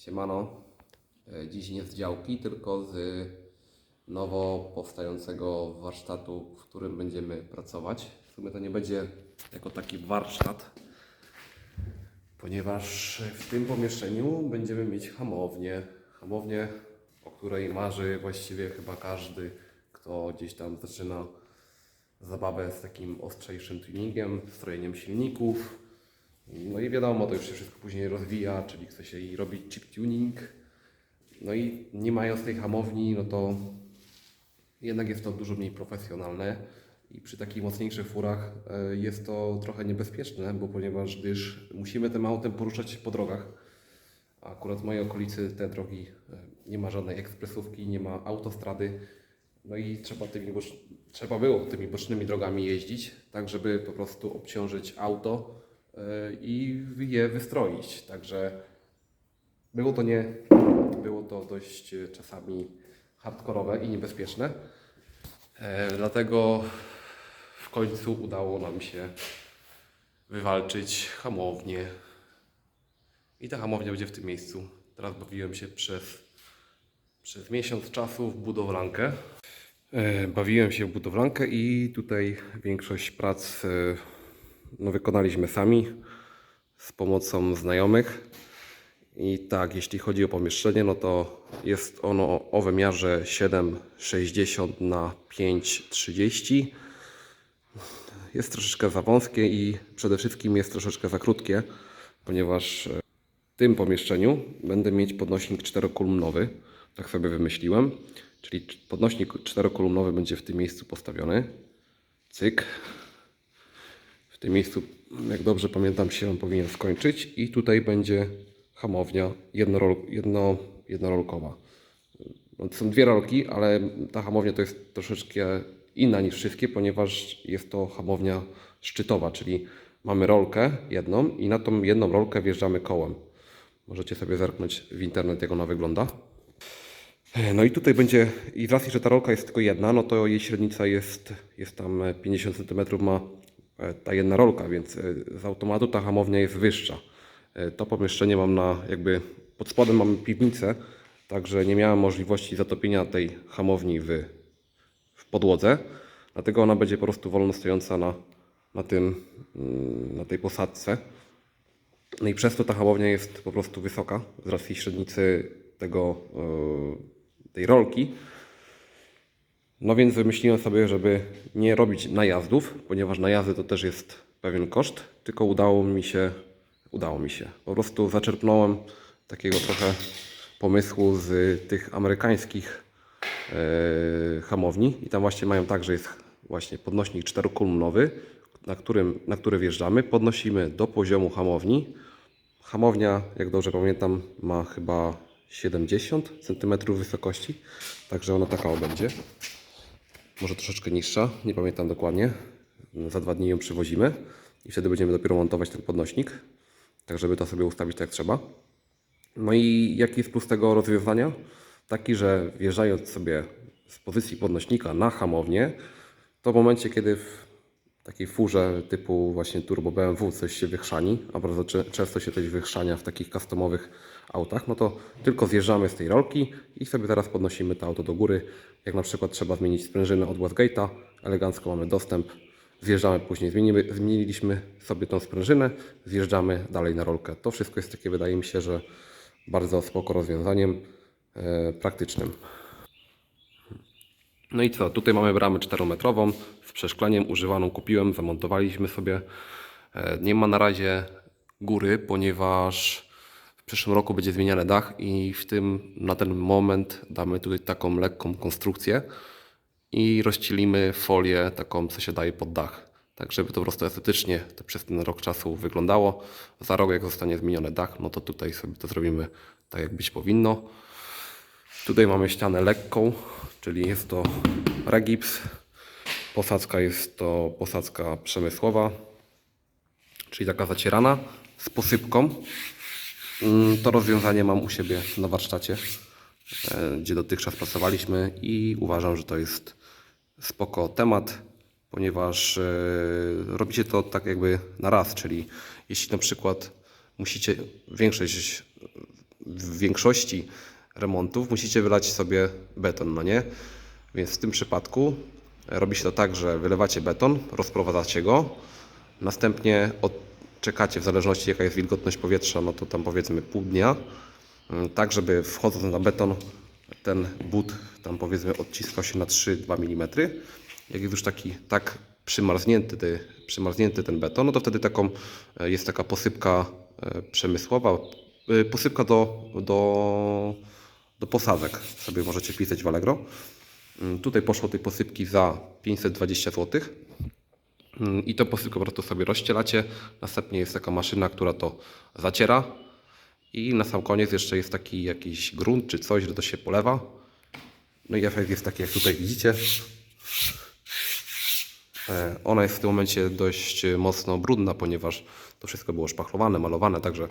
Siemano. E, Dziś nie z działki, tylko z nowo powstającego warsztatu, w którym będziemy pracować. W sumie to nie będzie jako taki warsztat, ponieważ w tym pomieszczeniu będziemy mieć hamownię. Hamownię, o której marzy właściwie chyba każdy, kto gdzieś tam zaczyna zabawę z takim ostrzejszym tuningiem, strojeniem silników. No i wiadomo, to już się wszystko później rozwija, czyli chce się i robić chip tuning. No i nie mając tej hamowni, no to jednak jest to dużo mniej profesjonalne i przy takich mocniejszych furach e, jest to trochę niebezpieczne, bo ponieważ gdyż musimy tym autem poruszać się po drogach, a akurat w mojej okolicy te drogi e, nie ma żadnej ekspresówki, nie ma autostrady, no i trzeba, tymi, trzeba było tymi bocznymi drogami jeździć, tak żeby po prostu obciążyć auto i je wystroić. Także było to nie, było to dość e, czasami hardkorowe i niebezpieczne. E, Dlatego w końcu udało nam się wywalczyć hamownię. I ta hamownia będzie w tym miejscu. Teraz bawiłem się przez, przez miesiąc czasu w budowlankę. E, Bawiłem się w budowlankę i tutaj większość prac e, no, wykonaliśmy sami z pomocą znajomych. I tak, jeśli chodzi o pomieszczenie, no to jest ono o wymiarze 7,60 na 5,30. Jest troszeczkę za wąskie i przede wszystkim jest troszeczkę za krótkie, ponieważ e, w tym pomieszczeniu będę mieć podnośnik czterokolumnowy, tak sobie wymyśliłem. Czyli podnośnik czterokolumnowy będzie w tym miejscu postawiony. Cyk. Tym miejscu, jak dobrze pamiętam, się on powinien skończyć i tutaj będzie hamownia jednorol, jedno, jednorolkowa. No, To są dwie rolki, ale ta hamownia to jest troszeczkę inna niż wszystkie, ponieważ jest to hamownia szczytowa, czyli mamy rolkę jedną i na tą jedną rolkę wjeżdżamy kołem. Możecie sobie zerknąć w internet, jak ona wygląda. No i tutaj będzie, i z racji, że ta rolka jest tylko jedna, no to jej średnica jest, jest tam e, 50 cm ma ta jedna rolka, więc e, z automatu ta hamownia jest wyższa. E, To pomieszczenie mam na, jakby pod spodem mamy piwnicę, także nie miałem możliwości zatopienia tej hamowni w, w podłodze, dlatego ona będzie po prostu wolno stojąca na, na, tym, mm, na tej posadce. No i przez to ta hamownia jest po prostu wysoka z racji średnicy tego, e, tej rolki. No więc wymyśliłem sobie, żeby nie robić najazdów, ponieważ najazdy to też jest pewien koszt, tylko udało mi się, udało mi się. Po prostu zaczerpnąłem takiego trochę pomysłu z tych amerykańskich e, hamowni i tam właśnie mają tak, że jest właśnie podnośnik czterokolumnowy, na, którym, na który wjeżdżamy, podnosimy do poziomu hamowni. Hamownia, jak dobrze pamiętam, ma chyba 70 cm wysokości, także ona taka będzie. Może troszeczkę niższa, nie pamiętam dokładnie. Za dwa dni ją przywozimy i wtedy będziemy dopiero montować ten podnośnik, tak żeby to sobie ustawić tak jak trzeba. No i jaki jest plus tego rozwiązania? Taki, że wjeżdżając sobie z pozycji podnośnika na hamownię, to w momencie, kiedy takiej furze typu właśnie turbo BMW coś się wychrzani, a bardzo często się coś wychrzania w takich customowych autach, no to tylko zjeżdżamy z tej rolki i sobie teraz podnosimy to auto do góry. Jak na przykład trzeba zmienić sprężynę od Westgate'a, elegancko mamy dostęp, zjeżdżamy później, zmienimy, zmieniliśmy sobie tą sprężynę, zjeżdżamy dalej na rolkę. To wszystko jest takie, wydaje mi się, że bardzo spoko rozwiązaniem e, praktycznym. No i co, tutaj mamy bramę 4-metrową z przeszkleniem używaną, kupiłem, zamontowaliśmy sobie. E, Nie ma na razie góry, ponieważ w przyszłym roku będzie zmieniany dach i w tym na ten moment damy tutaj taką lekką konstrukcję i rozcielimy folię taką, co się daje pod dach. Tak, żeby to po prostu estetycznie to przez ten rok czasu wyglądało. Za rok, jak zostanie zmieniony dach, no to tutaj sobie to zrobimy tak, jak być powinno. Tutaj mamy ścianę lekką, czyli jest to regips. Posadzka jest to posadzka przemysłowa, czyli taka zacierana z posypką. Mm, To rozwiązanie mam u siebie na warsztacie, e, gdzie dotychczas pracowaliśmy i uważam, że to jest spoko temat, ponieważ e, robicie to tak jakby na raz, czyli jeśli na przykład musicie większość w większości remontów musicie wylać sobie beton, no nie? Więc w tym przypadku robi się to tak, że wylewacie beton, rozprowadzacie go, następnie czekacie w zależności jaka jest wilgotność powietrza, no to tam powiedzmy pół dnia, mm, tak żeby wchodząc na beton ten but tam powiedzmy odciskał się na 3-2 mm. Jak jest już taki tak przymarznięty, ty, przymarznięty ten beton, no to wtedy taką e, jest taka posypka e, przemysłowa, e, posypka do, do, do posadzek sobie możecie pisać w Allegro. Mm, Tutaj poszło tej posypki za 520 zł. Mm, I to posypkę po prostu sobie rozcielacie. Następnie jest taka maszyna, która to zaciera. I na sam koniec jeszcze jest taki jakiś grunt czy coś, że to się polewa. No i efekt jest taki, jak tutaj widzicie. E, Ona jest w tym momencie dość mocno brudna, ponieważ to wszystko było szpachlowane, malowane, także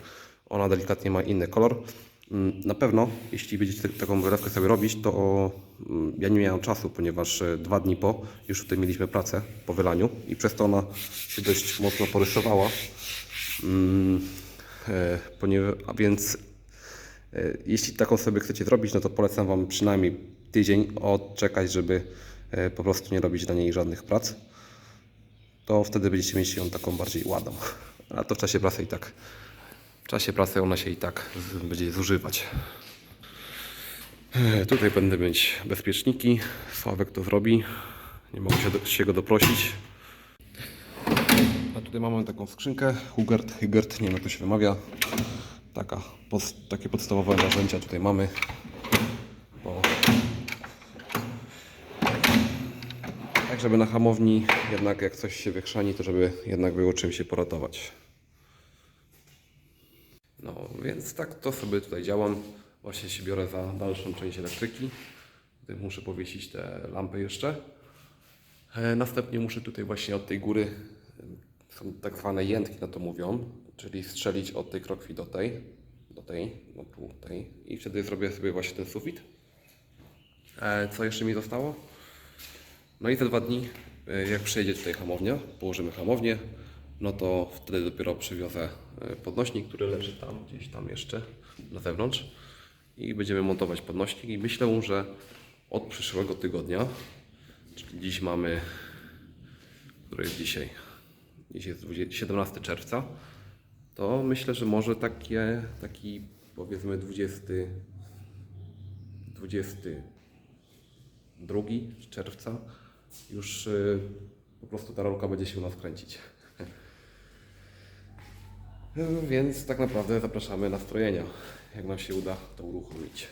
ona delikatnie ma inny kolor. Mm, Na pewno, jeśli będziecie taką wylewkę sobie robić, to mm, ja nie miałem czasu, ponieważ e, dwa dni po już tutaj mieliśmy pracę po wylaniu i przez to ona się dość mocno porysowała. Mm, e, a więc e, jeśli taką sobie chcecie zrobić, no to polecam Wam przynajmniej tydzień odczekać, żeby po prostu nie robić na niej żadnych prac. To wtedy będziecie mieć ją taką bardziej ładną. A to w czasie pracy i tak. Czasie pracy ona się i tak będzie zużywać. E, Tutaj będę mieć bezpieczniki. Sławek to zrobi. Nie mogę się, do, się go doprosić. A tutaj mamy taką skrzynkę. Hugert, Hugert, nie wiem jak to się wymawia. Taka, pod, takie podstawowe narzędzia tutaj mamy. O. Tak, żeby na hamowni jednak jak coś się wykrzani, to żeby jednak było czym się poratować. Więc tak to sobie tutaj działam. Właśnie się biorę za dalszą część elektryki. Tutaj muszę powiesić te lampy jeszcze. E, Następnie muszę tutaj właśnie od tej góry, e, są tak zwane jętki na to mówią, czyli strzelić od tej krokwi do tej, do tej, no tu, tej i wtedy zrobię sobie właśnie ten sufit. E, Co jeszcze mi zostało? No i te dwa dni, jak przyjedzie tutaj hamownia, położymy hamownię, no to wtedy dopiero przywiozę e, podnośnik, który leży tam, gdzieś tam jeszcze na zewnątrz i będziemy montować podnośnik i myślę, że od przyszłego tygodnia, czyli dziś mamy, który jest dzisiaj? Dziś jest 20 17 czerwca, to myślę, że może takie, taki powiedzmy 20, 22 czerwca już y, po prostu ta rolka będzie się u nas kręcić. Więc tak naprawdę zapraszamy na strojenia, jak nam się uda to uruchomić.